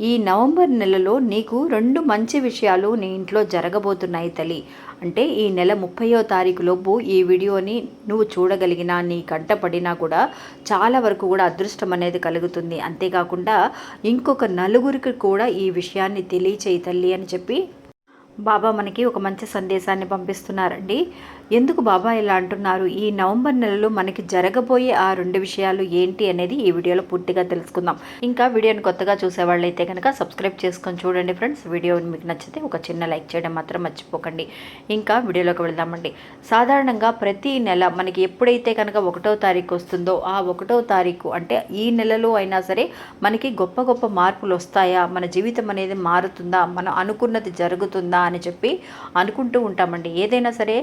ఈ నవంబర్ నెలలో నీకు రెండు మంచి విషయాలు నీ ఇంట్లో జరగబోతున్నాయి తల్లి. అంటే ఈ నెల ముప్పయో తారీఖు లోపు ఈ వీడియోని నువ్వు చూడగలిగినా నీ కంట పడినా కూడా చాలా వరకు కూడా అదృష్టం అనేది కలుగుతుంది. అంతేకాకుండా ఇంకొక నలుగురికి కూడా ఈ విషయాన్ని తెలియచేయి తల్లి అని చెప్పి బాబా మనకి ఒక మంచి సందేశాన్ని పంపిస్తున్నారండి. ఎందుకు బాబా ఇలా అంటున్నారు? ఈ నవంబర్ నెలలో మనకి జరగబోయే ఆ రెండు విషయాలు ఏంటి అనేది ఈ వీడియోలో పూర్తిగా తెలుసుకుందాం. ఇంకా వీడియోని కొత్తగా చూసేవాళ్ళైతే కనుక సబ్స్క్రైబ్ చేసుకొని చూడండి ఫ్రెండ్స్. వీడియో మీకు నచ్చితే ఒక చిన్న లైక్ చేయడం మాత్రం మర్చిపోకండి. ఇంకా వీడియోలోకి వెళ్దామండి. సాధారణంగా ప్రతి నెల మనకి ఎప్పుడైతే కనుక ఒకటో తారీఖు వస్తుందో ఆ ఒకటో తారీఖు అంటే ఈ నెలలో అయినా సరే మనకి గొప్ప గొప్ప మార్పులు వస్తాయా? మన జీవితం అనేది మారుతుందా? మనం అనుకున్నది జరుగుతుందా అని చెప్పి అనుకుంటూ ఉంటామండి. ఏదైనా సరే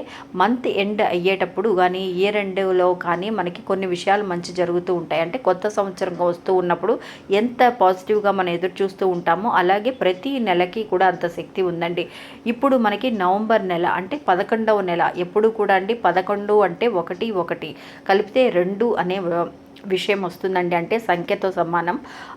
మంత్ ఎండ్ అయ్యేటప్పుడు కానీ ఇయర్ ఎండ్లో కానీ మనకి కొన్ని విషయాలు మంచి జరుగుతూ ఉంటాయి. అంటే కొత్త సంవత్సరం వస్తూ ఉన్నప్పుడు ఎంత పాజిటివ్గా మనం ఎదురు చూస్తూ ఉంటామో అలాగే ప్రతి నెలకి కూడా అంత శక్తి ఉందండి. ఇప్పుడు మనకి నవంబర్ నెల అంటే పదకొండవ నెల. ఎప్పుడు కూడా అండి పదకొండు అంటే ఒకటి ఒకటి. కలిపితే రెండు అనే విషయం వస్తుందండి. అంటే సంఖ్యతో సమానం.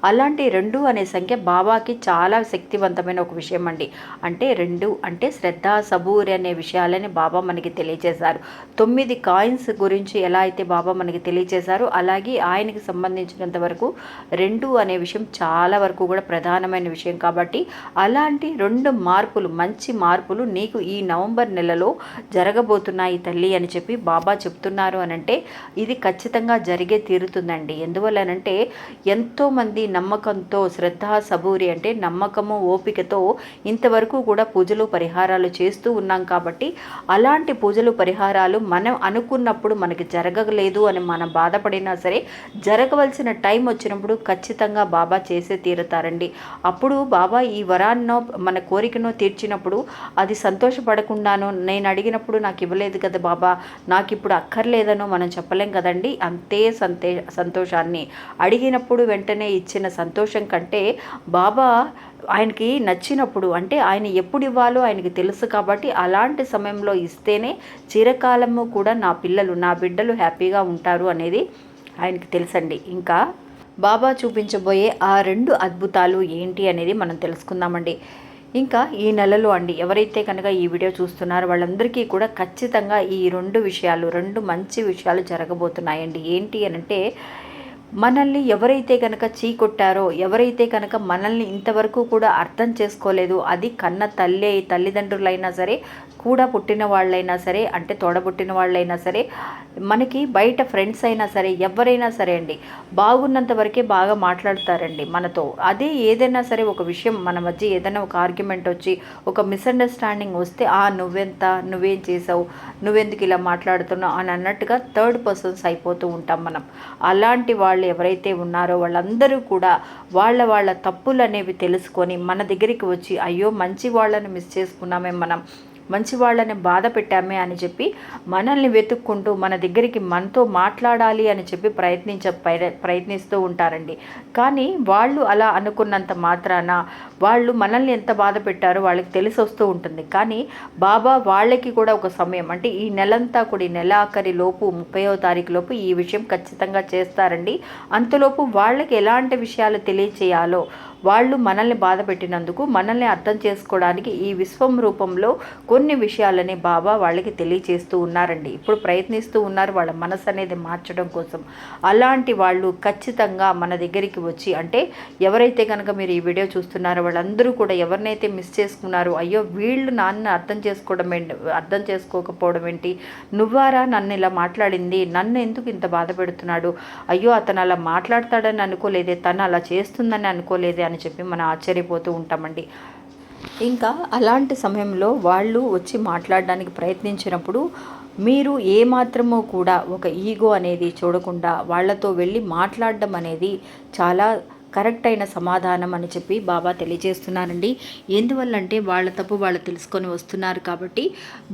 అలాంటి రెండు అనే సంఖ్య బాబాకి చాలా శక్తివంతమైన ఒక విషయం అండి అంటే రెండు అంటే శ్రద్ధ సబూరి అనే విషయాలని బాబా మనకి తెలియచేశారు తొమ్మిది కాయిన్స్ గురించి ఎలా అయితే బాబా మనకి తెలియజేశారో అలాగే ఆయనకి సంబంధించినంత వరకు రెండు అనే విషయం చాలా వరకు కూడా ప్రధానమైన విషయం కాబట్టి అలాంటి రెండు మార్పులు మంచి మార్పులు నీకు ఈ నవంబర్ నెలలో జరగబోతున్నాయి తల్లి అని చెప్పి బాబా చెప్తున్నారు అని అంటే ఇది ఖచ్చితంగా జరిగే తీరుతుందండి. ఎందువల్లనంటే ఎంతోమంది నమ్మకంతో శ్రద్ధ సబూరి అంటే నమ్మకము ఓపికతో ఇంతవరకు కూడా పూజలు పరిహారాలు చేస్తూ ఉన్నాం కాబట్టి అలాంటి పూజలు పరిహారాలు మనం అనుకున్నప్పుడు మనకి జరగలేదు అని మనం బాధపడినా సరే జరగవలసిన టైం వచ్చినప్పుడు ఖచ్చితంగా బాబా చేసే తీరుతారండి. అప్పుడు బాబా ఈ వరాన్నో మన కోరికనో తీర్చినప్పుడు అది సంతోషపడకుండాను నేను అడిగినప్పుడు నాకు ఇవ్వలేదు కదా బాబా నాకు ఇప్పుడు అక్కర్లేదనో మనం చెప్పలేం కదండి. అంతే సంతే సంతోషాన్ని. అడిగినప్పుడు వెంటనే ఇచ్చిన సంతోషం కంటే బాబా ఆయనకి నచ్చినప్పుడు అంటే ఆయన ఎప్పుడు ఇవ్వాలో ఆయనకి తెలుసు కాబట్టి అలాంటి సమయంలో ఇస్తేనే చిరకాలము కూడా నా పిల్లలు నా బిడ్డలు హ్యాపీగా ఉంటారు అనేది ఆయనకి తెలుసండి. ఇంకా బాబా చూపించబోయే ఆ రెండు అద్భుతాలు ఏంటి అనేది మనం తెలుసుకుందామండి. ఇంకా ఈ నెలలో అండి ఎవరైతే కనుక ఈ వీడియో చూస్తున్నారో వాళ్ళందరికీ కూడా ఖచ్చితంగా ఈ రెండు విషయాలు రెండు మంచి విషయాలు జరగబోతున్నాయండి. ఏంటి అని అంటే మనల్ని ఎవరైతే కనుక చీకొట్టారో ఎవరైతే కనుక మనల్ని ఇంతవరకు కూడా అర్థం చేసుకోలేదు అది కన్న తల్లి తల్లిదండ్రులైనా సరే కూడా పుట్టిన వాళ్ళైనా సరే అంటే తోడబుట్టిన వాళ్ళైనా సరే మనకి బయట ఫ్రెండ్స్ అయినా సరే ఎవరైనా సరే అండి బాగున్నంత వరకే బాగా మాట్లాడతారండి మనతో. అదే ఏదైనా సరే ఒక విషయం మన మధ్య ఏదైనా ఒక ఆర్గ్యుమెంట్ వచ్చి ఒక మిస్అండర్స్టాండింగ్ వస్తే ఆ నువ్వెంత నువ్వేం చేసావు నువ్వెందుకు ఇలా మాట్లాడుతున్నావు? అని అన్నట్టుగా థర్డ్ పర్సన్స్ అయిపోతూ ఉంటాం మనం. అలాంటి వాళ్ళు ఎవరైతే ఉన్నారో వాళ్ళందరూ కూడా వాళ్ళ వాళ్ళ తప్పులు అనేవి తెలుసుకొని మన దగ్గరికి వచ్చి అయ్యో మంచి వాళ్ళని మిస్ చేసుకున్నామే మనం. మంచి వాళ్ళని బాధ పెట్టామే అని చెప్పి మనల్ని వెతుక్కుంటూ మన దగ్గరికి మనతో మాట్లాడాలి అని చెప్పి ప్రయత్నించ ప్రయత్నిస్తూ ఉంటారండి. కానీ వాళ్ళు అలా అనుకున్నంత మాత్రాన వాళ్ళు మనల్ని ఎంత బాధ పెట్టారో వాళ్ళకి తెలిసి వస్తూ ఉంటుంది. కానీ బాబా వాళ్ళకి కూడా ఒక సమయం అంటే ఈ నెలంతా కూడా ఈ నెల ఆఖరి లోపు ముప్పయో తారీఖు లోపు ఈ విషయం ఖచ్చితంగా చేస్తారండి. అంతలోపు వాళ్ళకి ఎలాంటి విషయాలు తెలియచేయాలో వాళ్ళు మనల్ని బాధ పెట్టినందుకు మనల్ని అర్థం చేసుకోవడానికి ఈ విశ్వం రూపంలో కొన్ని విషయాలని బాబా వాళ్ళకి తెలియచేస్తూ ఉన్నారండి. ఇప్పుడు ప్రయత్నిస్తూ ఉన్నారు వాళ్ళ మనసు అనేది మార్చడం కోసం. అలాంటి వాళ్ళు ఖచ్చితంగా మన దగ్గరికి వచ్చి అంటే ఎవరైతే కనుక మీరు ఈ వీడియో చూస్తున్నారో వాళ్ళందరూ కూడా ఎవరినైతే మిస్ చేసుకున్నారో అయ్యో వీళ్ళు నాన్న అర్థం చేసుకోవడం ఏంటి అర్థం చేసుకోకపోవడం ఏంటి నువ్వారా నన్ను ఇలా మాట్లాడింది నన్ను ఎందుకు ఇంత బాధ పెడుతున్నాడు అయ్యో అతను అలా మాట్లాడతాడని అనుకోలేదే తను అలా చేస్తుందని అనుకోలేదే అని చెప్పి మనం ఆశ్చర్యపోతూ ఉంటామండి. ఇంకా అలాంటి సమయంలో వాళ్ళు వచ్చి మాట్లాడడానికి ప్రయత్నించినప్పుడు మీరు ఏమాత్రమో కూడా ఒక ఈగో అనేది చూడకుండా వాళ్ళతో వెళ్ళి మాట్లాడడం అనేది చాలా కరెక్ట్ అయిన సమాధానం అని చెప్పి బాబా తెలియజేస్తున్నారండి. ఎందువల్లంటే వాళ్ళ తప్పు వాళ్ళు తెలుసుకొని వస్తున్నారు కాబట్టి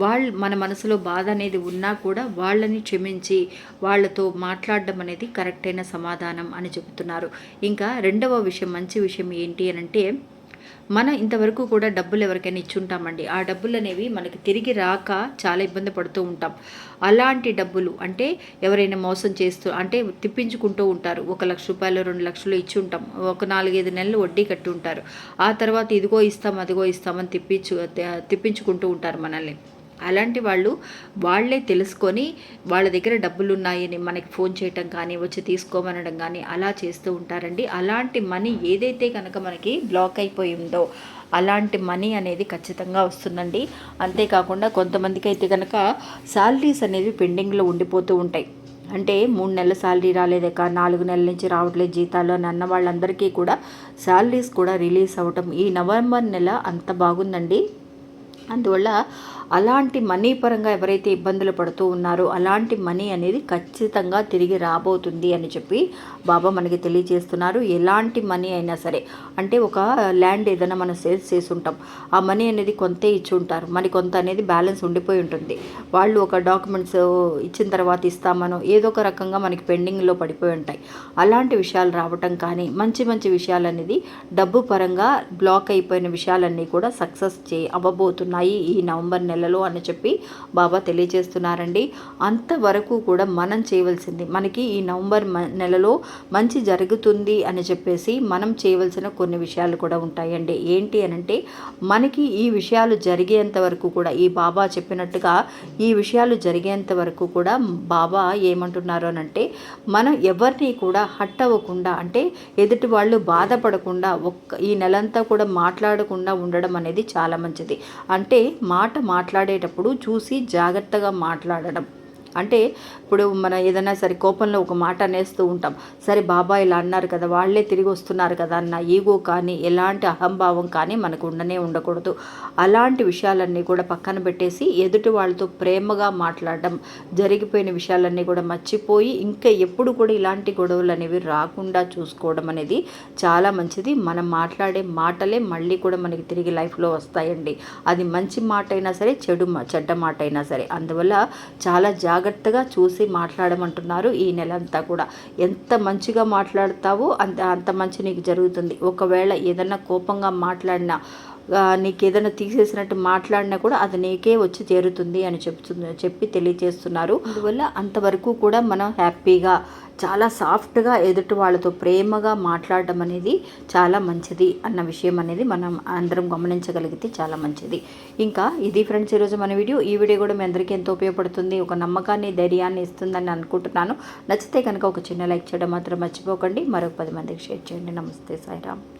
వాళ్ళు మన మనసులో బాధ అనేది ఉన్నా కూడా వాళ్ళని క్షమించి వాళ్ళతో మాట్లాడడం అనేది కరెక్ట్ అయిన సమాధానం అని చెబుతున్నారు. ఇంకా రెండవ విషయం మంచి విషయం ఏంటి అని అంటే మనం ఇంతవరకు కూడా డబ్బులు ఎవరికైనా ఇచ్చుంటామండి. ఆ డబ్బులు అనేవి మనకి తిరిగి రాక చాలా ఇబ్బంది పడుతూ ఉంటాం. అలాంటి డబ్బులు అంటే ఎవరైనా మోసం చేస్తూ అంటే తిప్పించుకుంటూ ఉంటారు. ఒక లక్ష రూపాయలు రెండు లక్షలు ఇచ్చి ఉంటాం ఒక నాలుగైదు నెలలు వడ్డీ కట్టి ఉంటారు. ఆ తర్వాత ఇదిగో ఇస్తాం అదిగో ఇస్తామని తిప్పించు తిప్పించుకుంటూ ఉంటారు మనల్ని. అలాంటి వాళ్ళు వాళ్ళే తెలుసుకొని వాళ్ళ దగ్గర డబ్బులు ఉన్నాయని మనకి ఫోన్ చేయటం కానీ వచ్చి తీసుకోమనడం కానీ అలా చేస్తూ ఉంటారండి. అలాంటి మనీ ఏదైతే కనుక మనకి బ్లాక్ అయిపోయి ఉందో అలాంటి మనీ అనేది ఖచ్చితంగా వస్తుందండి. అంతేకాకుండా కొంతమందికి అయితే కనుక శాలరీస్ అనేవి పెండింగ్లో ఉండిపోతూ ఉంటాయి. అంటే మూడు నెలల శాలరీ రాలేదక నాలుగు నెలల నుంచి రావట్లేదు జీతాలు అని అన్న వాళ్ళందరికీ కూడా శాలరీస్ కూడా రిలీజ్ అవ్వటం ఈ నవంబర్ నెల అంత బాగుందండి. అందువల్ల అలాంటి మనీ పరంగా ఎవరైతే ఇబ్బందులు పడుతూ ఉన్నారో అలాంటి మనీ అనేది ఖచ్చితంగా తిరిగి రాబోతుంది అని చెప్పి బాబా మనకి తెలియజేస్తున్నారు. ఎలాంటి మనీ అయినా సరే అంటే ఒక ల్యాండ్ ఏదైనా మనం సేల్స్ చేసి ఉంటాం ఆ మనీ అనేది కొంతే ఇచ్చి ఉంటారు మరి కొంత అనేది బ్యాలెన్స్ ఉండిపోయి ఉంటుంది. వాళ్ళు ఒక డాక్యుమెంట్స్ ఇచ్చిన తర్వాత ఇస్తామనో ఏదో ఒక రకంగా మనకి పెండింగ్లో పడిపోయి ఉంటాయి. అలాంటి విషయాలు రావటం కానీ మంచి మంచి విషయాలు అనేది డబ్బు పరంగా బ్లాక్ అయిపోయిన విషయాలన్నీ కూడా సక్సెస్ చే అవ్వబోతున్నాయి ఈ నవంబర్ నెలలో అని చెప్పి బాబా తెలియజేస్తున్నారండి. అంతవరకు కూడా మనం చేయవలసింది మనకి ఈ నవంబర్ మ- నెలలో మంచి జరుగుతుంది అని చెప్పేసి మనం చేయవలసిన కొన్ని విషయాలు కూడా ఉంటాయండి. ఏంటి అని అంటే మనకి ఈ విషయాలు జరిగేంత వరకు కూడా ఈ బాబా చెప్పినట్టుగా ఈ విషయాలు జరిగేంత వరకు కూడా బాబా ఏమంటున్నారు అని అంటే మనం ఎవరిని కూడా హట్ అవ్వకుండా అంటే ఎదుటి వాళ్ళు బాధపడకుండా ఒక్క ఈ నెలంతా కూడా మాట్లాడకుండా ఉండడం అనేది చాలా మంచిది. అంటే మాట మాట్లాడేటప్పుడు చూసి జాగ్రత్తగా మాట్లాడడం. అంటే ఇప్పుడు మనం ఏదైనా సరే కోపంలో ఒక మాట అనేస్తూ ఉంటాం. సరే బాబా ఇలా అన్నారు కదా వాళ్ళే తిరిగి వస్తున్నారు కదా అన్న ఈగో కానీ ఎలాంటి అహంభావం కానీ మనకు ఉండనే ఉండకూడదు. అలాంటి విషయాలన్నీ కూడా పక్కన పెట్టేసి ఎదుటి వాళ్ళతో ప్రేమగా మాట్లాడడం జరిగిపోయిన విషయాలన్నీ కూడా మర్చిపోయి ఇంకా ఎప్పుడు కూడా ఇలాంటి గొడవలు అనేవి రాకుండా చూసుకోవడం అనేది చాలా మంచిది. మనం మాట్లాడే మాటలే మళ్ళీ కూడా మనకి తిరిగి లైఫ్లో వస్తాయండి. అది మంచి మాట అయినా సరే చెడు మా- చెడ్డ మాట అయినా సరే. అందువల్ల చాలా జాగ్రత్తగా చూసి మాట్లాడమంటున్నారు ఈ నెల అంతా కూడా. ఎంత మంచిగా మాట్లాడతావో అంత అంత మంచి నీకు జరుగుతుంది. ఒకవేళ ఏదన్నా కోపంగా మాట్లాడినా నీకు ఏదైనా తీసేసినట్టు మాట్లాడినా కూడా అది నీకే వచ్చి చేరుతుంది అని చెప్తుంది చెప్పి తెలియజేస్తున్నారు అందువల్ల అంతవరకు కూడా మనం హ్యాపీగా చాలా సాఫ్ట్గా ఎదుటి వాళ్ళతో ప్రేమగా మాట్లాడడం అనేది చాలా మంచిది అన్న విషయం అనేది మనం అందరం గమనించగలిగితే చాలా మంచిది. ఇంకా ఇది ఫ్రెండ్స్ ఈరోజు మన వీడియో. ఈ వీడియో కూడా మీ అందరికీ ఎంతో ఉపయోగపడుతుంది. ఒక నమ్మకాన్ని ధైర్యాన్ని ఇస్తుందని అనుకుంటున్నాను. నచ్చితే కనుక ఒక చిన్న లైక్ చేయడం మాత్రం మర్చిపోకండి. మరొక పది మందికి షేర్ చేయండి. నమస్తే సాయిరామ్.